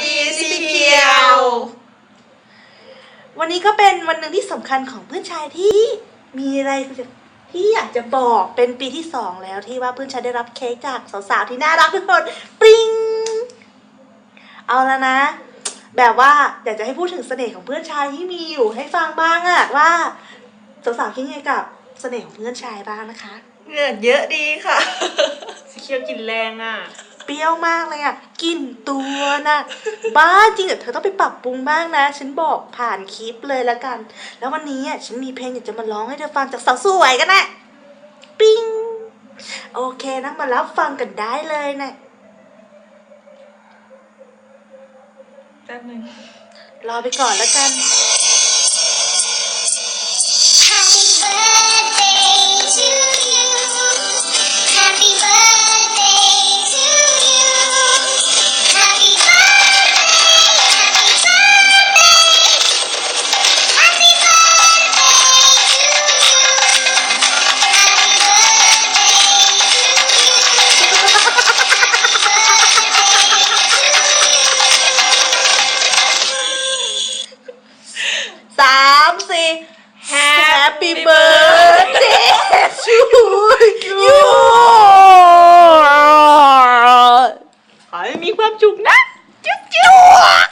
ดีสีเขียว วันนี้ก็เป็นวันหนึ่งที่สำคัญของเพื่อนชายที่มีอะไรที่อยากจะบอกเป็นปีที่สองแล้วที่ว่าเพื่อนชายได้รับเค้กจากสาวๆที่น่ารักทุกคนปริงเอาแล้วนะ แบบว่าอยากจะให้พูดถึงเสน่ห์ของเพื่อนชายที่มีอยู่ให้ฟังบ้างอะว่าสาวๆคิดยังไงกับเสน่ห์ของเพื่อนชายบ้างนะคะ เหงื่อเยอะดีค่ะ สีเขียวกลินแรงอะ เปรี้ยวมากเลยอะกลิ่นตัวนะบ้าจริงแต่เธอต้องไปปรับปรุงบ้างนะ ฉันบอกผ่านคลิปเลยละกัน แล้ววันนี้อะฉันมีเพลงอยากจะมาร้องให้เธอฟังจากสาวสวยกันนะปิ้งโอเคนะมารับฟังกันได้เลยนะแป๊บนึงรอไปก่อนแล้วกัน Happy birthday สามสี่ Happy birthday to you ขอให้มีความจุกนะ จุ๊บจุ๊บ